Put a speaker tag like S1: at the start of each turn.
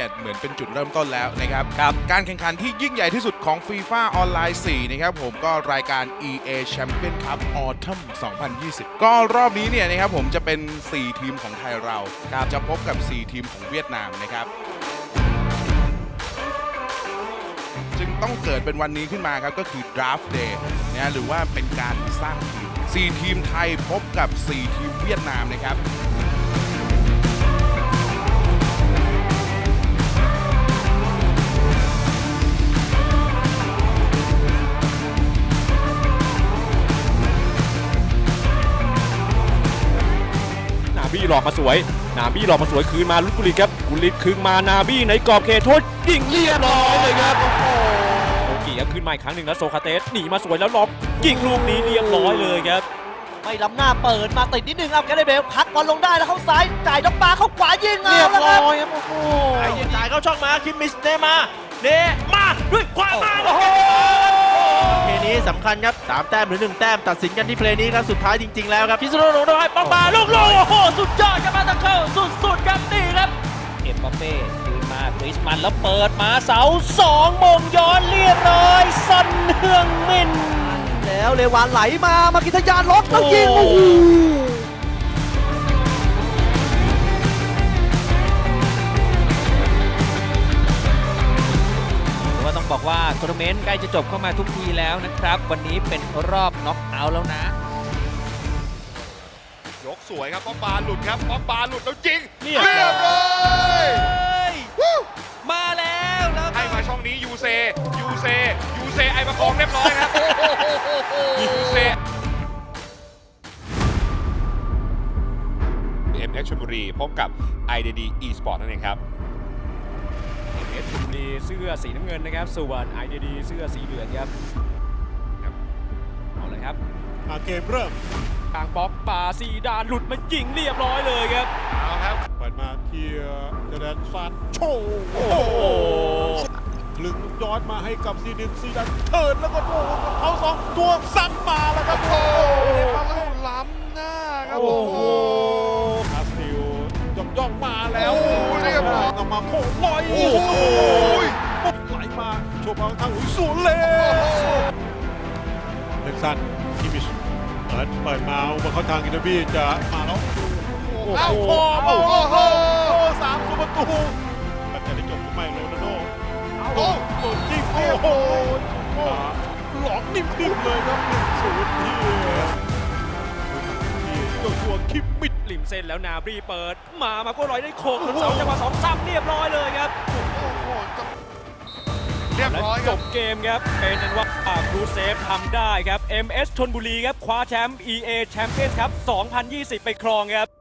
S1: เนี่ยเหมือนเป็นจุดเริ่มต้นแล้วนะครับ
S2: ครับ
S1: การแข่งขันที่ยิ่งใหญ่ที่สุดของ FIFA ออนไลน์4นะครับผมก็รายการ EA Champion Cup Autumn 2020 ก็รอบนี้เนี่ยนะครับผมจะเป็น 4 ทีมของไทยเราจะพบกับ 4 ทีมของเวียดนามนะครับจึงต้องเกิดเป็นวันนี้ขึ้นมาครับก็คือ Draft Day นะหรือว่าเป็นการสร้างทีม4ทีมไทยพบกับ 4 ทีมเวียดนามนะครับ
S2: บี้หลอกมาสวย นาบี้หลอกมาสวยคืนมาลุกกุลิตครับกุลิตคืนมานาบี้ในกรอบเขตโทษยิงเรียบร้อยเลยครับโอ้โหโอกิครับขึ้นมาอีกครั้งหนึ่งแล้วโซคาเตสหนีมาสวยแล้วล็อบยิงลูกนี้เรียบร้อยเลยครับ
S3: ไม่ล้ำหน้าเปิดมาติดนิดนึงเอาแกได้เบลพักบอลลงได้แล้วเข้าซ้ายจ่ายน้องปลาเข้าขวายิงเอา
S2: เรียบ
S3: แล้วค
S2: ร้
S3: รับ
S2: อยครับโอ้โห
S4: ไอ้เหี้ยจ่ายเข้าช่องมาคิมมิสเนมาเนมาด้วยขวามา
S2: โอ้โห
S4: เพลย์นี้ สำคัญครับสามแต้มหรือหนึ่งแต้มตัดสินกันที่เพลย์นี้ครับสุดท้ายจริง ๆ แล้วครับพิซโนโรโดให้ปองบาลูกโลโอ้โหสุดยอดครับมาตะเคิลสุดๆครับนี่ครับ
S2: เอ็มบัปเป้คืนมากริสมันแล้วเปิดมาเสาสองมงย้อนเรียบร้อยซันเฮืองมิน
S3: แล้วเลวานไหลมามากิทยานล็อกแล้วยิง
S2: โอ้
S3: โอ้
S2: โห
S3: โห
S2: ทัวร์นาเมนต์ใกล้จะจบเข้ามาทุกทีแล้วนะครับ วันนี้เป็นรอบน็อกเอาท์แล้วนะ
S5: ยกสวยครับป๊อปปาหลุดครับป๊อปปาหลุดแล้วยิง
S2: เรียบ
S5: เรียบร้อย
S2: มาแล้วแล้ว
S5: ให้มาช่องนี้ยูเซยูเซยูเซไอประคองเรียบร้อยครับยูเซ MX ชลบุรีพบกับ IDD eSport นั่นเองครับ
S2: เอสชลบุรี เสื้อสีน้ำเงินนะครับ ส่วน IDD เสื้อสีเหลืองครับครับเอาเลยครับ
S6: มาเกมเริ่ม
S2: ทางป๊อกป่าซีดานหลุดมายิงเรียบร้อยเลยครับ
S5: เอาครับ
S6: เปิดมาเทียเจแดนฟาดโชว์
S2: โอ้โห
S6: คลึงย้อนมาให้กับซีดินซีดันเทิร์นแล้วก็โอ้โหเขาสองตัวซ้ำมาแล้วครับโอ้โห
S5: มาแล้วล้ำหน้าครับ
S6: โอ้
S5: โอ้
S6: โห
S5: โห
S6: คาสติลย่องย่องมาแล้ว
S5: โอ้โหเรียบร้อย
S6: ออกมาโค้งลอย
S5: โอ้โห
S6: ปุ๊บไหลมาโชว์พลังทางหุยสวนเลยเล็กซันคิมิชเปิดเปิดมาอุปเขาทางอินเตอร์บีจะมาแล้วโอ้โห
S5: โอ้โห
S6: โอ้โหสามประตูมันจะได้จบหรือไม่โรนัลโด
S5: โอ้
S6: โดนยิงโอ้โหหลอกนิ่มๆเลยครับหนึ่งศูนย์ที่ที่โจชัวคิมมิด
S2: ริมเส้นแล้วนาบรีเปิด มามาก็ลอยได้โค้งเสาจังหวะสองซ้ำเรียบร้อยเลยครับ
S5: โห เรียบ
S2: และ
S5: ร้อย
S2: จ
S5: บ
S2: เกมครับ เป็นนั้นว่าครูเซฟทำได้ครับ MS ชนบุรีครับ คว้าแชมป์ EA Champions ครับ 2020 ไปครองครับ